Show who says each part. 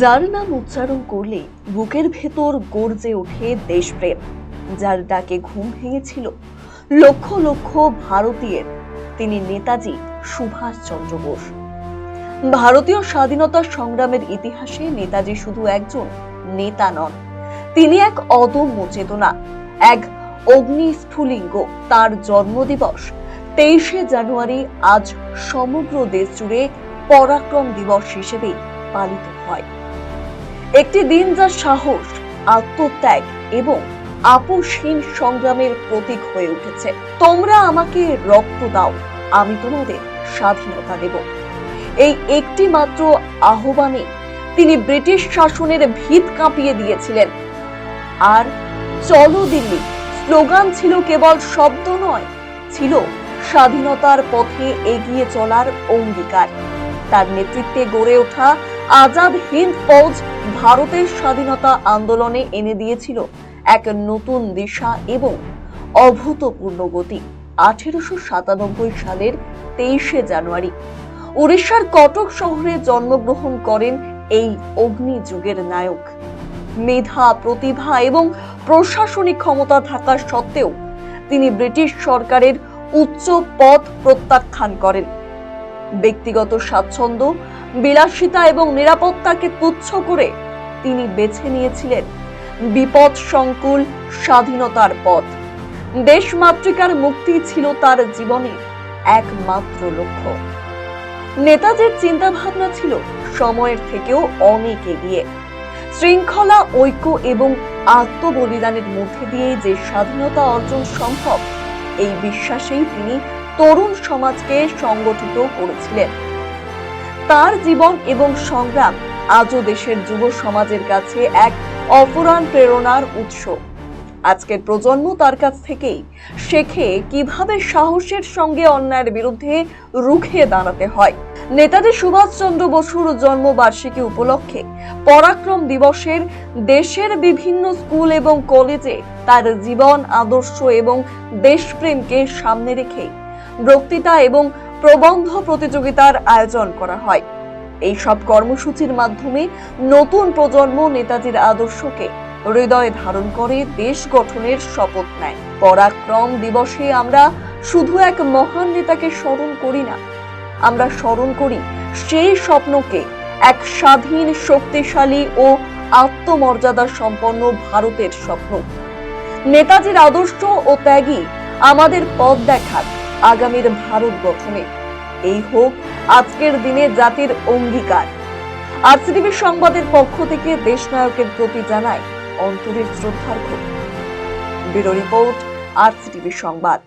Speaker 1: যার নাম উচ্চারণ করলে বুকের ভেতর গর্জে ওঠে দেশপ্রেম যার ডাকে ঘুম ভেঙেছিল লক্ষ লক্ষ ভারতীয়ের তিনি নেতাজি সুভাষচন্দ্র বোস ভারতীয় স্বাধীনতা সংগ্রামের ইতিহাসে নেতাজি শুধু একজন নেতা নন তিনি এক অদম্য চেতনা এক অগ্নিস্ফুলিঙ্গ তার জন্মদিবস তেইশে জানুয়ারি আজ সমগ্র দেশ জুড়ে পরাক্রম দিবস হিসেবে পালিত হয় একটি দিন যা সাহস আত্মত্যাগ এবং আপোষহীন সংগ্রামের প্রতীক হয়ে উঠেছে তোমরা আমাকে রক্ত দাও আমি তোমাদের স্বাধীনতা দেব এই একটি মাত্র আহ্বানে তিনি ব্রিটিশ শাসনের ভিত কাঁপিয়ে দিয়েছিলেন আর চলো দিল্লি স্লোগান ছিল কেবল শব্দ নয় ছিল স্বাধীনতার পথে এগিয়ে চলার অঙ্গীকার তার নেতৃত্বে গড়ে ওঠা আজাদ হিন্দ ফৌজ ভারতের স্বাধীনতা আন্দোলনে এনে দিয়েছিল এক নতুন দিশা এবং অভূতপূর্ণ গতি আঠেরোশো সাতানব্বই সালের তেইশে জানুয়ারি উড়িষ্যার কটক শহরে জন্মগ্রহণ করেন এই অগ্নিযুগের নায়ক মেধা প্রতিভা এবং প্রশাসনিক ক্ষমতা থাকা সত্ত্বেও তিনি ব্রিটিশ সরকারের উচ্চ পথ প্রত্যাখ্যান করেন ব্যক্তিগত স্বাচ্ছন্দ্য বিলাসিতা এবং নিরাপত্তাকে তুচ্ছ করে তিনি বেছে নিয়েছিলেন বিপদ সংকুল স্বাধীনতার পথ দেশ মাতৃকার মুক্তি ছিল তার জীবনের একমাত্র লক্ষ্য নেতাজির চিন্তাভাবনা ছিল সময়ের থেকেও অনেক এগিয়ে শৃঙ্খলা ঐক্য এবং আত্মবলিদানের মধ্যে দিয়ে যে স্বাধীনতা অর্জন সম্ভব এই বিশ্বাসেই তিনি তরুণ সমাজকে সংগঠিত করেছিলেন তার জীবন এবং সংগ্রাম আজও দেশের যুব সমাজের কাছে এক অপরাণ প্রেরণার উৎস আজকের প্রজন্ম তার কাছ থেকেই শেখে কিভাবে সাহসের সঙ্গে অন্যায়ের বিরুদ্ধে রুখে দাঁড়াতে হয় নেতাজি সুভাষচন্দ্র বসুর জন্মবার্ষিকী উপলক্ষে পরাক্রম দিবসের দেশের বিভিন্ন স্কুল এবং কলেজে তার জীবন আদর্শ এবং দেশপ্রেমকে সামনে রেখেই বক্তৃতা এবং প্রবন্ধ প্রতিযোগিতার আয়োজন করা হয় এই সব কর্মসূচির মাধ্যমে নতুন প্রজন্ম নেতাজির আদর্শকে হৃদয়ে ধারণ করে দেশ গঠনের শপথ নেয় পরাক্রম দিবসে আমরা শুধু এক মহান নেতাকে স্মরণ করি না আমরা স্মরণ করি সেই স্বপ্নকে এক স্বাধীন শক্তিশালী ও আত্মমর্যাদা সম্পন্ন ভারতের স্বপ্ন নেতাজির আদর্শ ও ত্যাগই আমাদের পথ দেখায় আগামীর ভারত গঠনে এই হোক আজকের দিনে জাতির অঙ্গীকার আরসিডিবি সংবাদের পক্ষ থেকে দেশনায়কের প্রতি জানায় অন্তরের শ্রদ্ধার্ঘ ব্যুরো রিপোর্ট আরসিটিভি সংবাদ